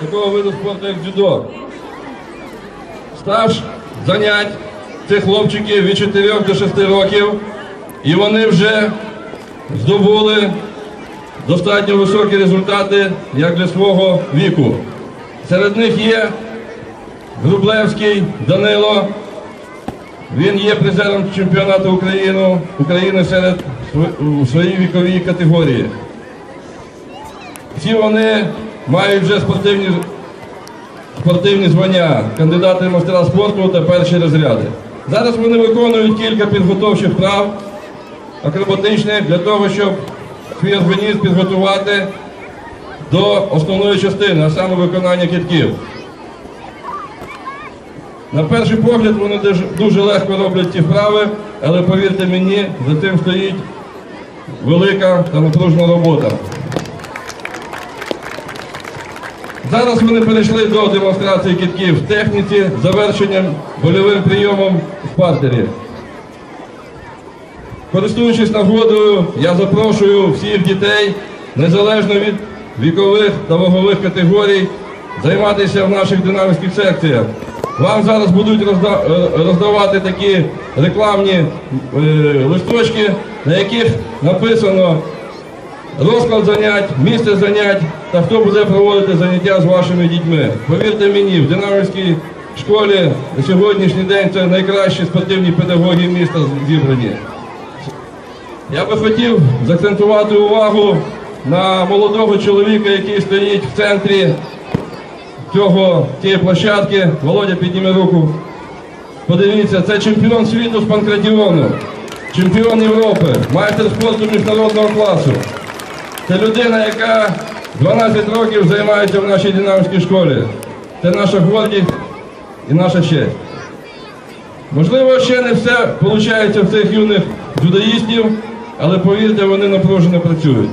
такого виду спорту, як дзюдо. Стаж занять цих хлопчиків від 4 до 6 років, і вони вже здобули достатньо високі результати як для свого віку. Серед них є Грублевський Данило. Він є призером чемпіонату України, України серед у своїй віковій категорії. Всі вони мають вже спортивні, спортивні звання, кандидати в мастера спорту та перші розряди. Зараз вони виконують кілька підготовчих вправ акробатичних для того, щоб свій організм підготувати до основної частини, а саме виконання китків. На перший погляд вони дуже, легко роблять ці вправи, але повірте мені, за цим стоїть велика та напружена робота. Зараз вони перейшли до демонстрації китків в техніці завершенням больовим прийомом в партері. Користуючись нагодою, я запрошую всіх дітей, незалежно від вікових та вагових категорій, займатися в наших динамівських секціях. Вам зараз будуть е, роздавати такі рекламні е, листочки, на яких написано розклад занять, місце занять та хто буде проводити заняття з вашими дітьми. Повірте мені, в Динамівській школі на сьогоднішній день це найкращі спортивні педагоги міста зібрані. Я би хотів закцентувати увагу на молодого чоловіка, який стоїть в центрі цього, цієї площадки. Володя, підніми руку. Подивіться, це чемпіон світу з панкратіону, чемпіон Європи, майстер спорту міжнародного класу. Це людина, яка 12 років займається в нашій динамській школі. Це наша гордість і наша честь. Можливо, ще не все виходить в цих юних дзюдоїстів, але повірте, вони напружено працюють.